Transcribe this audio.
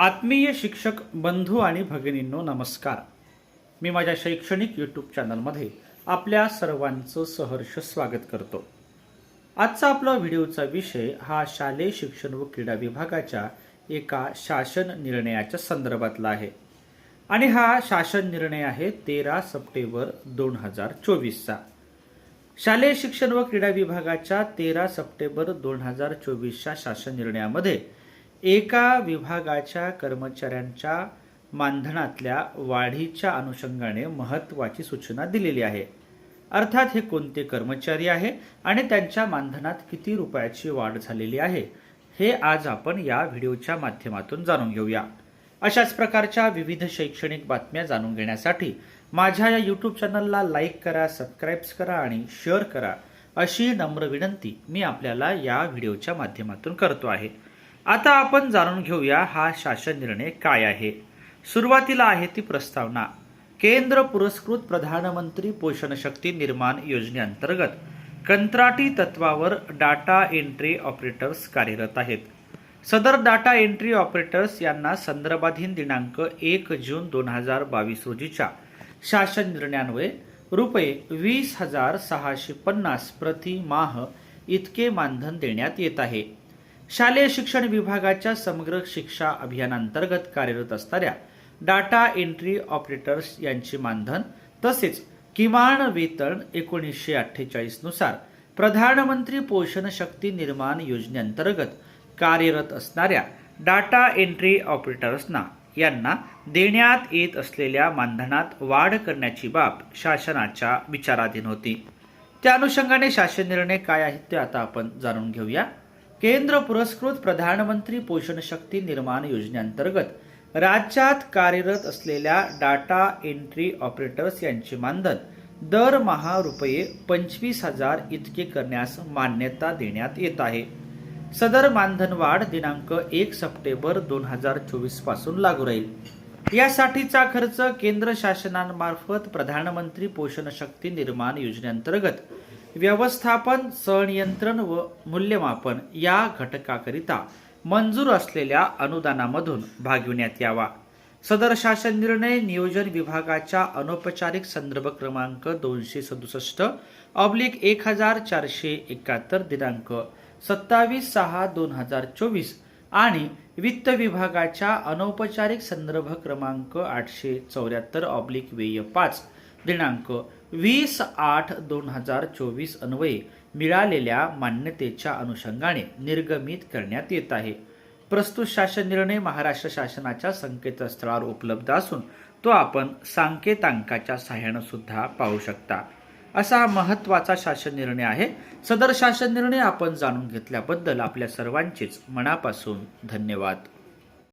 आत्मीय शिक्षक बंधू आणि भगिनींनो नमस्कार. मी माझ्या शैक्षणिक यूट्यूब चॅनलमध्ये आपल्या सर्वांचं सहर्ष स्वागत करतो. आजचा आपला व्हिडिओचा विषय हा शालेय शिक्षण व क्रीडा विभागाच्या एका शासन निर्णयाच्या संदर्भातला आहे. आणि हा शासन निर्णय आहे तेरा सप्टेंबर दोन हजार चोवीसचा. शालेय शिक्षण व क्रीडा विभागाच्या तेरा सप्टेंबर दोन हजार चोवीसच्या शासन निर्णयामध्ये एका विभागाच्या कर्मचाऱ्यांच्या मानधनातल्या वाढीच्या अनुषंगाने महत्त्वाची सूचना दिलेली आहे. अर्थात हे कोणते कर्मचारी आहे आणि त्यांच्या मानधनात किती रुपयाची वाढ झालेली आहे हे आज आपण या व्हिडिओच्या माध्यमातून जाणून घेऊया. अशाच प्रकारच्या विविध शैक्षणिक बातम्या जाणून घेण्यासाठी माझ्या या यूट्यूब चॅनलला लाईक करा सबस्क्राईब्स करा आणि शेअर करा अशी नम्र विनंती मी आपल्याला या व्हिडिओच्या माध्यमातून करतो आहे. आता आपण जाणून घेऊया हा शासन निर्णय काय आहे. सुरुवातीला आहे ती प्रस्तावना. केंद्र पुरस्कृत प्रधानमंत्री पोषण शक्ती निर्माण योजनेअंतर्गत कंत्राटी तत्वावर डाटा एंट्री ऑपरेटर्स कार्यरत आहेत. सदर डाटा एंट्री ऑपरेटर्स यांना संदर्भाधीन दिनांक एक जून दोन हजार बावीस रोजीच्या शासन निर्णयान्वये रुपये वीस हजार सहाशे पन्नास प्रति माह इतके मानधन देण्यात येत आहे. शालेय शिक्षण विभागाच्या समग्र शिक्षा अभियानांतर्गत कार्यरत असणाऱ्या डाटा एंट्री ऑपरेटर्स यांची मानधन तसेच किमान वेतन एकोणीसशे अठ्ठेचाळीसनुसार प्रधानमंत्री पोषण शक्ती निर्माण योजनेअंतर्गत कार्यरत असणाऱ्या डाटा एंट्री ऑपरेटर्सना यांना देण्यात येत असलेल्या मानधनात वाढ करण्याची बाब शासनाच्या विचाराधीन होती. त्या अनुषंगाने शासन निर्णय काय आहेत ते आता आपण जाणून घेऊया. केंद्र पुरस्कृत प्रधानमंत्री पोषण शक्ती निर्माण योजनेअंतर्गत राज्यात कार्यरत असलेल्या डाटा एंट्री ऑपरेटर्स यांचे मानधन दरमहा रुपये पंचवीस हजार इतके करण्यास मान्यता देण्यात येत आहे. सदर मानधन वाढ दिनांक एक सप्टेंबर दोन हजार चोवीसपासून लागू राहील. यासाठीचा खर्च केंद्र शासनामार्फत प्रधानमंत्री पोषण शक्ती निर्माण योजनेअंतर्गत व्यवस्थापन संनियंत्रण व मूल्यमापन या घटकाकरिता मंजूर असलेल्या अनुदानामधून भागविण्यात यावा. सदर शासन निर्णय नियोजन विभागाच्या अनौपचारिक संदर्भ क्रमांक दोनशे सदुसष्ट ऑब्लिक एक हजार चारशे एकाहत्तर दिनांक सत्तावीस सहा दोन हजार चोवीस आणि वित्त विभागाच्या अनौपचारिक संदर्भ क्रमांक आठशे चौऱ्याहत्तर ऑब्लिक वेय पाच दिनांक वीस आठ दोन हजार चोवीस अन्वये मिळालेल्या मान्यतेच्या अनुषंगाने निर्गमित करण्यात येत आहे. प्रस्तुत शासन निर्णय महाराष्ट्र शासनाच्या संकेतस्थळावर उपलब्ध असून तो आपण सांकेतांकाच्या सहाय्यानं सुद्धा पाहू शकता. असा हा महत्त्वाचा शासन निर्णय आहे. सदर शासन निर्णय आपण जाणून घेतल्याबद्दल आपल्या सर्वांचेच मनापासून धन्यवाद.